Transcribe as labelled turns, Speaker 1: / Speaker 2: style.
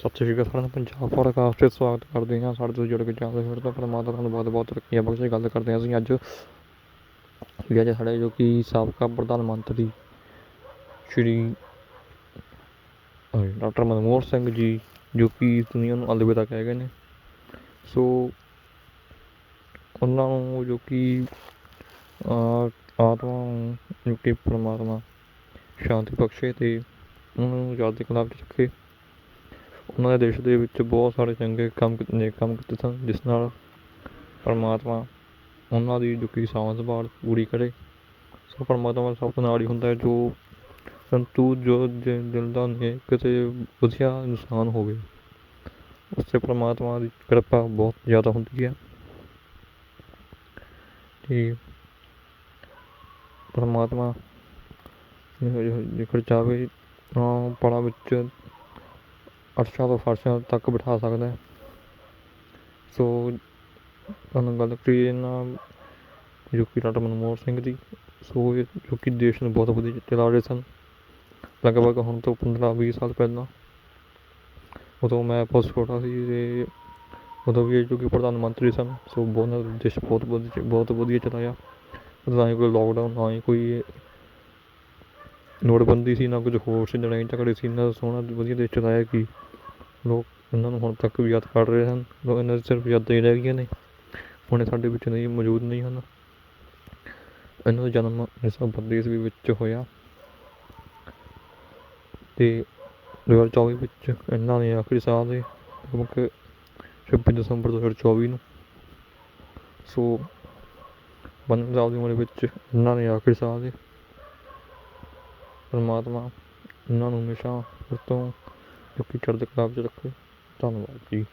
Speaker 1: ਸਤਿ ਸ਼੍ਰੀ ਅਕਾਲ ਸਾਰਿਆਂ ਨੂੰ, ਪੰਜਾਬ ਪੋਡਕਾਸਟ 'ਤੇ ਸਵਾਗਤ ਕਰਦੇ ਹਾਂ। ਸਾਡੇ ਤੋਂ ਜੁੜ ਕੇ ਜਾਂਦੇ ਫਿਰ ਤਾਂ ਪਰਮਾਤਮਾ ਤੁਹਾਨੂੰ ਬਹੁਤ ਬਹੁਤ ਤਰੱਕੀਆਂ ਬਖਸ਼ੇ ਗੱਲ ਕਰਦੇ ਹਾਂ ਅਸੀਂ ਅੱਜ। ਵੀ ਅੱਜ ਸਾਡੇ ਜੋ ਕਿ ਸਾਬਕਾ ਪ੍ਰਧਾਨ ਮੰਤਰੀ ਸ਼੍ਰੀ ਡਾਕਟਰ ਮਨਮੋਹਨ ਸਿੰਘ ਜੀ, ਜੋ ਕਿ ਦੁਨੀਆ ਨੂੰ ਅਲਵਿਦਾ ਕਹਿ ਗਏ ਨੇ। ਸੋ ਉਹਨਾਂ ਨੂੰ ਜੋ ਕਿ ਆਤਮਾ ਨੂੰ ਜੋ ਕਿ ਪਰਮਾਤਮਾ ਸ਼ਾਂਤੀ ਬਖਸ਼ੇ ਤੇ ਉਹਨਾਂ ਨੂੰ ਯਾਦ ਕਲਾ ਵਿੱਚ ਰੱਖੇ। ਉਹਨਾਂ ਦੇ ਦੇਸ਼ ਦੇ ਵਿੱਚ ਬਹੁਤ ਸਾਰੇ ਚੰਗੇ ਕੰਮ ਕੀਤੇ ਨੇਕ ਕੰਮ ਕੀਤੇ ਸਨ, ਜਿਸ ਨਾਲ ਪਰਮਾਤਮਾ ਉਹਨਾਂ ਦੀ ਦੁਖੀ ਸਾਂਭ ਸੰਭਾਲ ਪੂਰੀ ਕਰੇ। ਸੋ ਪਰਮਾਤਮਾ ਸਭ ਤੋਂ ਨਾਲ ਹੀ ਹੁੰਦਾ ਹੈ, ਜੋ ਸੰਤੂ, ਜੋ ਦਿਲ ਦਾ ਨੇ, ਕਿਤੇ ਵਧੀਆ ਇਨਸਾਨ ਹੋਵੇ, ਉਸ 'ਤੇ ਪਰਮਾਤਮਾ ਦੀ ਕਿਰਪਾ ਬਹੁਤ ਜ਼ਿਆਦਾ ਹੁੰਦੀ ਹੈ। ਤੇ ਪਰਮਾਤਮਾ ਜੇਕਰ ਚਾਹੇ ਤਾਂ ਪਲਾਂ ਵਿੱਚ ਅਰਸ਼ਾਂ ਤੋਂ ਫਰਸ਼ਾਂ ਤੱਕ ਬਿਠਾ ਸਕਦਾ ਹੈ। ਸੋ, ਤੁਹਾਨੂੰ ਗੱਲ ਕਰੀਏ ਨਾ ਜੋ ਕਿ ਡਾਕਟਰ ਮਨਮੋਹਨ ਸਿੰਘ ਦੀ। ਸੋ, ਇਹ ਜੋ ਕਿ ਦੇਸ਼ ਨੂੰ ਬਹੁਤ ਵਧੀਆ ਚਲਾ ਰਹੇ ਸਨ। ਲਗਭਗ ਹੁਣ ਤੋਂ 15 20 ਸਾਲ ਪਹਿਲਾਂ ਉਦੋਂ ਮੈਂ ਬਹੁਤ ਛੋਟਾ ਸੀ ਤੇ ਉਦੋਂ ਵੀ ਇਹ ਜੋ ਕਿ ਪ੍ਰਧਾਨ ਮੰਤਰੀ ਸਨ। ਸੋ, ਬਹੁਤ ਦੇਸ਼ ਬਹੁਤ ਵਧੀਆ ਬਹੁਤ ਵਧੀਆ ਚਲਾਇਆ। ਨਾ ਹੀ ਕੋਈ ਲੋਕਡਾਊਨ ਨਾ ਹੀ ਕੋਈ ਨੋਟਬੰਦੀ ਸੀ, ਨਾ ਕੁਝ ਹੋਰ ਸੀ ਲੜਾਈ ਝਗੜੇ ਸੀ। ਨਾ ਸੋਹਣਾ ਵਧੀਆ ਦੇਸ਼ ਚਲਾਇਆ ਕਿ ਲੋਕ ਇਹਨਾਂ ਨੂੰ ਹੁਣ ਤੱਕ ਵੀ ਯਾਦ ਕਰ ਰਹੇ ਹਨ, ਲੋਕ ਇਹਨਾਂ ਦੀ ਸਿਰਫ ਯਾਦਾਂ ਹੀ ਰਹਿ ਗਈਆਂ ਨੇ, ਹੁਣ ਇਹ ਸਾਡੇ ਵਿੱਚ ਨਹੀਂ, ਮੌਜੂਦ ਨਹੀਂ ਹਨ। ਇਹਨਾਂ ਦਾ ਜਨਮ ਉੱਨੀ ਸੌ ਬੱਤੀ ਈਸਵੀ ਵਿੱਚ ਹੋਇਆ ਅਤੇ ਦੋ ਹਜ਼ਾਰ ਚੌਵੀ ਵਿੱਚ ਇਹਨਾਂ ਨੇ ਆਖਰੀ ਸਾਹ ਦੇ ਲਗਭਗ ਛੱਬੀ ਦਸੰਬਰ ਦੋ ਹਜ਼ਾਰ ਚੌਵੀ ਨੂੰ, ਸੋ ਬਾਨਵੇਂ ਸਾਲ ਦੀ ਉਮਰ ਵਿੱਚ ਇਹਨਾਂ ਨੇ ਆਖਰੀ ਸਾਹ ਦੇ ਪਰਮਾਤਮਾ ਇਹਨਾਂ ਨੂੰ ਹਮੇਸ਼ਾ ਉਸ ਤੋਂ ਜੋ ਕਿ ਚੜ੍ਹਦੀ ਕਲਾ ਵਿੱਚ ਰੱਖੇ। ਧੰਨਵਾਦ ਜੀ।